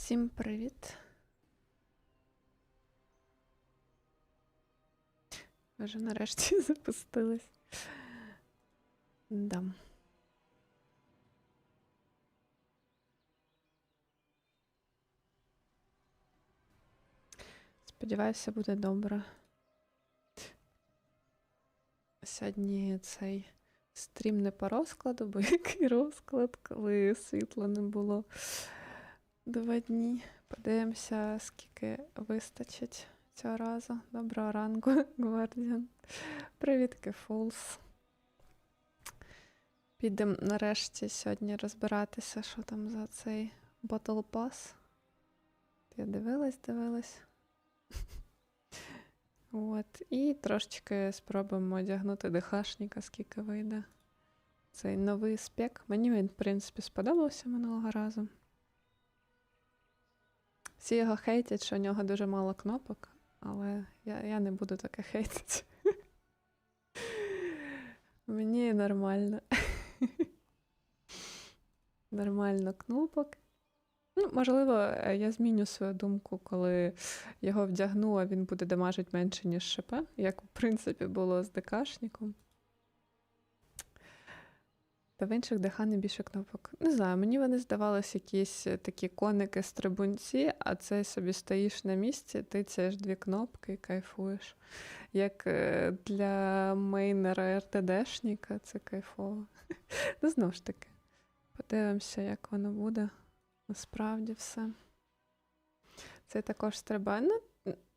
Всім привіт. Ви Вже нарешті запустились. Да. Сподіваюся, буде добре. Сьогодні цей стрім не по розкладу, бо який розклад, коли світла не було два дні. Подивимося, скільки вистачить цього разу. Доброго ранку, Гвардіан. Привітки, Фулс. Підемо нарешті сьогодні розбиратися, що там за цей Battle Pass. Я дивилась, дивилась. От. І трошечки спробуємо одягнути ДХшника, скільки вийде. Цей новий спек. Мені він, в принципі, сподобався минулого разу. Всі його хейтять, що у нього дуже мало кнопок, але я, я не буду таке хейтити. Мені нормально. Нормально кнопок. Ну, можливо, е, я зміню свою думку, коли його вдягну, а він буде дамажити менше, ніж ШП, як в принципі було з ДКшником. Та в інших ДХ не більше кнопок. Не знаю, мені вони здавалися якісь е, такі коники стрибунці, а це собі стоїш на місці, тицяєш дві кнопки і кайфуєш. Як е, для мейнера РТДшника це кайфово. Ну, знову ж таки, подивимося, як воно буде. Насправді все. Це також стрибає. Ну,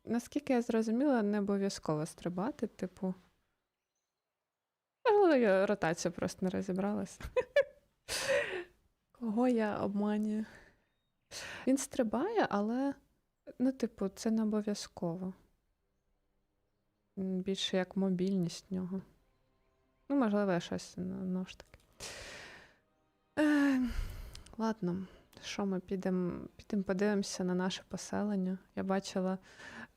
наскільки я зрозуміла, не обов'язково стрибати, типу. Можливо, я ротацію просто не розібралась. Кого я обманюю? Він стрибає, але, ну, типу, це не обов'язково. Більше як мобільність в нього. Ну, можливо, я щось ну, ну ж таки. Е, ладно, що ми підемо підем подивимося на наше поселення. Я бачила,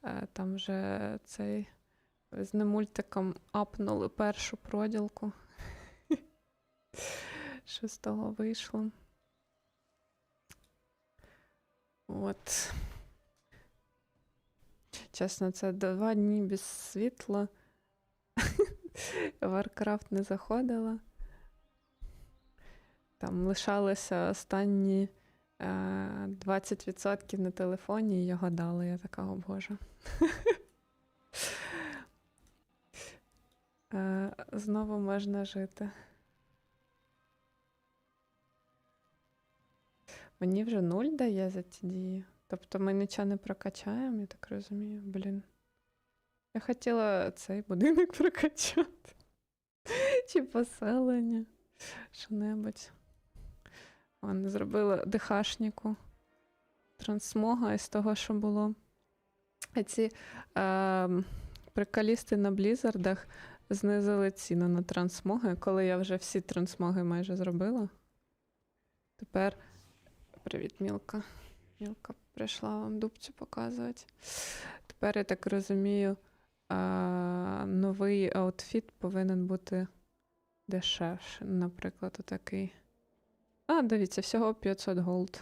е, там вже цей з немультиком апнули першу проділку. Що з того вийшло. От. Чесно, це два дні без світла. Варкрафт не заходила. Там лишалися останні е, 20% на телефоні, і його дали. Я така, о боже. Е, Знову можна жити. Мені вже нуль дає за ці дії. Тобто ми нічого не прокачаємо, я так розумію. Блін. Я хотіла цей будинок прокачати. Чи поселення. Що-небудь. Вон, зробила дихашніку. Трансмога із того, що було. А ці е, приколісти на блізардах знизили ціну на трансмоги, коли я вже всі трансмоги майже зробила. Тепер. Привіт, Мілка. Мілка прийшла вам дубцю показувати. Тепер я так розумію, новий аутфіт повинен бути дешевше. Наприклад, отакий. А, дивіться, всього 500 голд.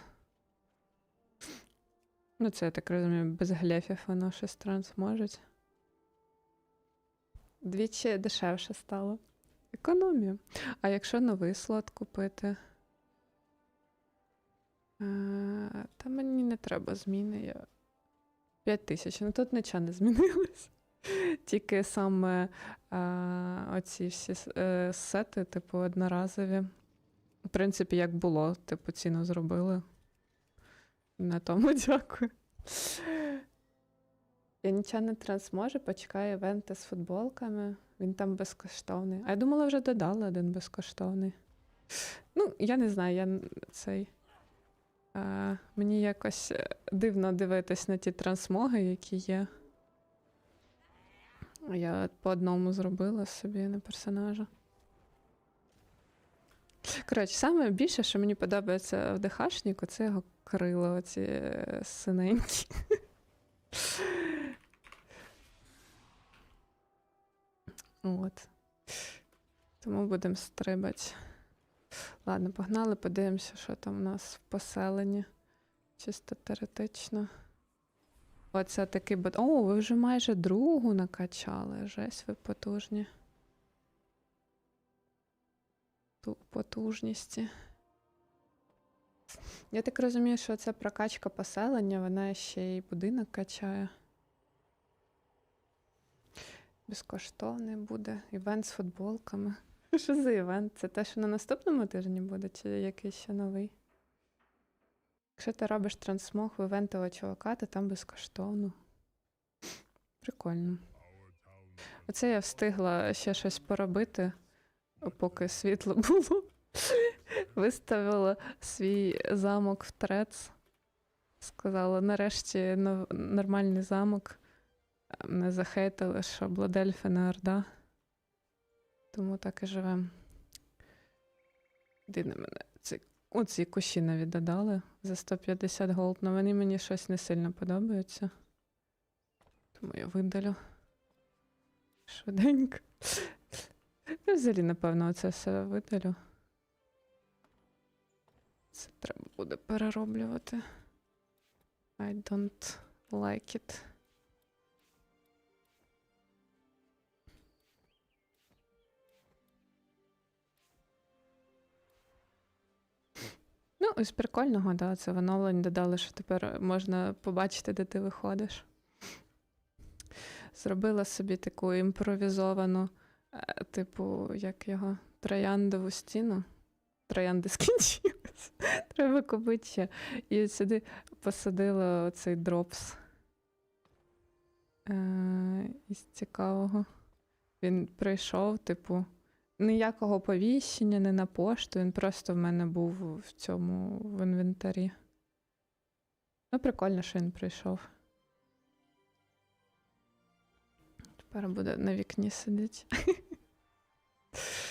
Ну, це я так розумію, без глефів воно щось трансможить. Двічі дешевше стало. Економія. А якщо новий слот купити? Е, Та мені не треба зміни. Я... 5 тисяч. Ну тут нічого не змінилось. Тільки саме е, оці всі е, сети, типу, одноразові. В принципі, як було, типу, ціну зробили. На тому дякую. Я нічого не трансможу, почекаю івенти з футболками. Він там безкоштовний. А я думала, вже додали один безкоштовний. Ну, я не знаю, я цей. Е, мені якось е, дивно дивитись на ті трансмоги, які є. Я по одному зробила собі на персонажа. Коротше, саме більше, що мені подобається в ДХшнику, це його крила, оці е, синенькі. От. Тому будемо стрибати. Ладно, погнали, подивимося, що там у нас в поселенні. Чисто теоретично. Оце такий бот. О, ви вже майже другу накачали. Жесть, ви потужні. Ту потужністі. Я так розумію, що це прокачка поселення, вона ще й будинок качає. Безкоштовний буде. Івент з футболками. Що за івент? Це те, що на наступному тижні буде, чи якийсь ще новий? Якщо ти робиш трансмог в івентового чувака, то там безкоштовно. Прикольно. Оце я встигла ще щось поробити, поки світло було. Виставила свій замок в трец. Сказала, нарешті нормальний замок. Мене захейтили, що Бладельфи не Орда. Тому так і живем. Дивно мене. Ці, оці кущі навіть додали за 150 голд, але вони мені щось не сильно подобаються. Тому я видалю. Швиденько. Взагалі, напевно, оце все видалю. Це треба буде перероблювати. I don't like it. Ну, із прикольного, да, це в оновлень додали, що тепер можна побачити, де ти виходиш. Зробила собі таку імпровізовану, е, типу, як його, трояндову стіну. Троянди скінчились. Треба купити ще. І сюди посадила оцей дропс. Е, із цікавого. Він прийшов, типу, ніякого повіщення, не на пошту. Він просто в мене був в цьому в інвентарі. Ну, прикольно, що він прийшов. Тепер буде на вікні сидіти.